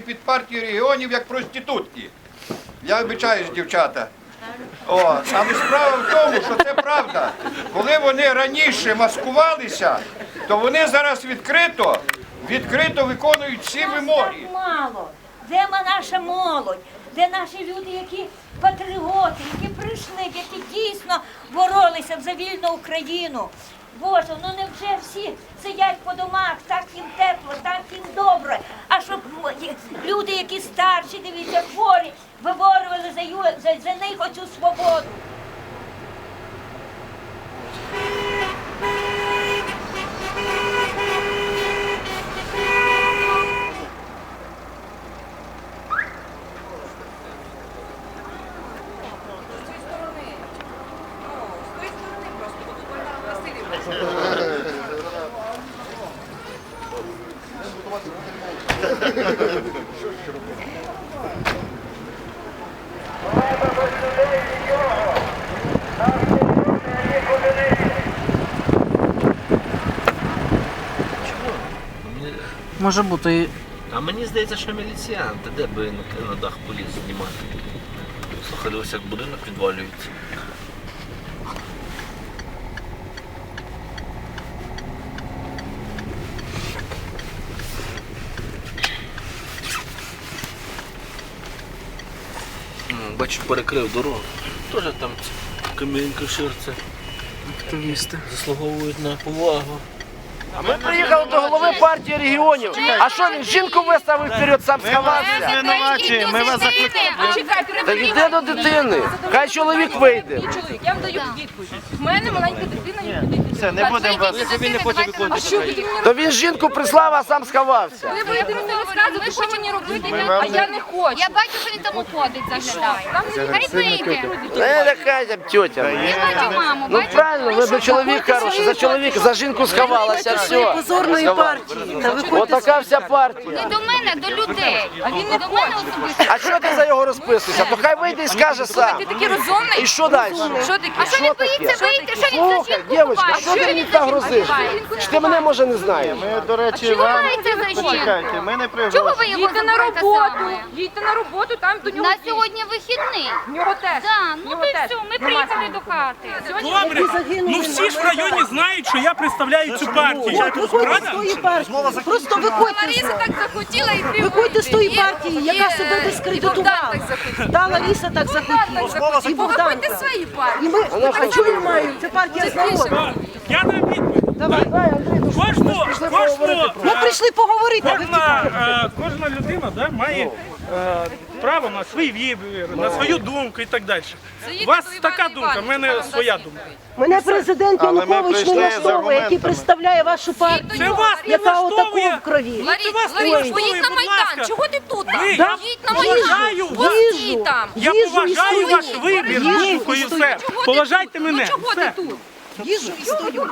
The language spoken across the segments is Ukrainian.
партії регіонів як проститутки. Я вибачаюсь, дівчата. О, але справа в тому, що це правда. Коли вони раніше маскувалися, то вони зараз відкрито, відкрито виконують всі вимоги. Мало. Де наша молодь? Де наші люди, які патріоти, які прийшли, які дійсно боролися за вільну Україну? Боже, ну невже всі сидять по домах, так їм тепло, так їм добре. А щоб люди, які старші, дивіться, хворі, виборювали за, за них оцю свободу. Може бути. А мені здається, що міліціянти, де би на дах поліз знімати. Слухай, дивись, як будинок відвалюється. Бачу, перекрив дорогу. Теж там камінка ширце. Активісти. Заслуговують на повагу. Ми приїхали до голови партії регіонів. А що він жінку виставив вперед, сам сховався? Звинувачуємо, ми вас Та йди до дитини. Хай чоловік вийде. Чоловік, я вам даю відповідь. В мене маленька дитина, я куди Все, не будемо вас. А що ви мені То він жінку прислав, а сам сховався. Ви будете мені розказувати, що мені робити, а я не хочу. Я бачу, що він там уходить, заглядає. Хай вийде. Не така там тетя. Я бачу маму, Ну бачу. правильно, ви б чоловік хороший, за чоловіка, за жінку сховалася, все. Позорної партії. Та виходьте Отака вся партія. Не до мене, до людей. А він не до мене особисто. А що ти за його розписуєшся? То хай вийде і скаже сам. Ти такий розумний? І що далі? Що таке? А що він боїться вийти? Що він за жінку дівчинка, ховає? Що ти мені так грозиш? Чи ти мене може не знаєш? Ми, до речі, вам маєте за жінку? почекайте, ми не Чого ви його Їдьте на роботу, саме? їдьте на роботу, там до нього На сьогодні вихідний. В нього теж. Так, ну то й все, ми приїхали до хати. Добре, ну всі ж в районі знають, що я представляю цю партію. Правда? Просто виходьте. Лариса так захотіла і ти Виходьте з тої партії, яка себе дискредитувала. і Богдан. Та Лариса так захотіла. Так захотів. Виходьте з своєї І партії. ми, а чого я маю? Це партія з народу. Я дам відповідь. Давай. Кожного, кожного, Ми е, прийшли поговорити. а ви кожна, е, кожна людина да, має е, право на свій вибір, на свою думку і так далі. У вас така думка, в мене своя думка. Мене президент Але ми Янукович прийшли не з влаштовує, який аргументами. представляє вашу партію, Це вас не яка влаштовує. отаку в крові. Це вас не Ларис, поїдь на будь Майдан. Чого ти тут? Їдь я на поважаю Майдан. вас. Постій там. Я Їжу поважаю ваш вибір, Їжу думку і і стою. все. Поважайте Ну мене. чого Все. ти тут? Їжу і стою.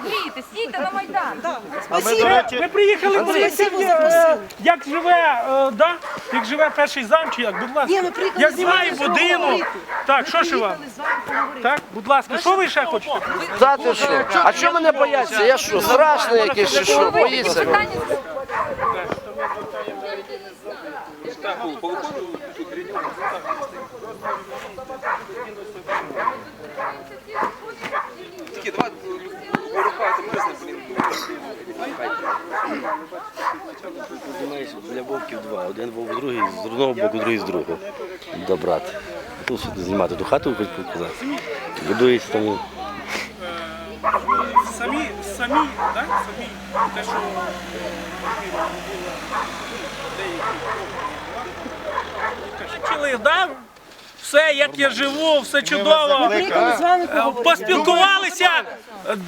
Стійте на Майдан. А ми, до речі, Ви приїхали Спасибо подивитися, за е, просили. як живе, е, да? як живе перший зам, чи як, будь ласка. Ні, ми приїхали Я з знімаю вами будинок. поговорити. Так, що ж вам? Так, будь ласка, що ви ще хочете? Та ти що? А чого мене бояться? Я що, страшний якийсь чи що? Боїться? Знаєш, для вовків два. Один вовк другий, з одного боку, другий з другого. Добрати. Тут знімати ту хату, хоч показати. Будується там. Самі, самі, так? Самі, те, що Вчили, да? Все, як я живу, все чудово. Приїхали з вами Е, поговорити. Поспілкувалися.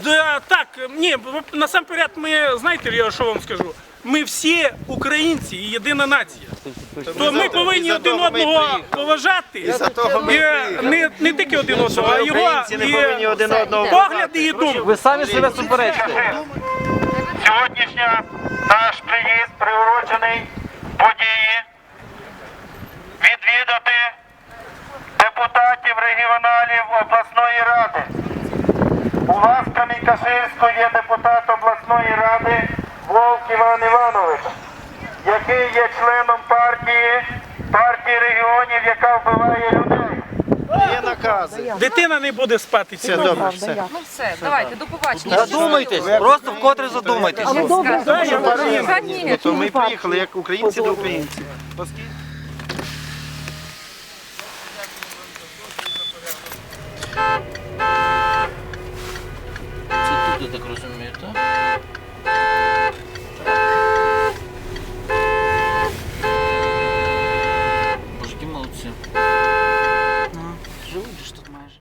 Да, так, ні, насамперед, ми, знаєте, я що вам скажу? Ми всі українці і єдина нація. То ми повинні один одного поважати. І, не, не тільки один одного, а його українці не повинні один одного погляди і думки. Ви самі себе суперечите. Сьогоднішня наш приїзд приурочений події відвідати депутатів регіоналів обласної ради. У вас Камінькаширську є депутат обласної ради Вовк Іван Іванович, який є членом партії, партії регіонів, яка вбиває людей. Є накази. Дитина не буде спати все добре. все. Ну все, давайте, до побачення. Задумайтесь, просто вкотре задумайтесь. Добре, добре. Ми приїхали як українці до українців. Оскільки Це тут, я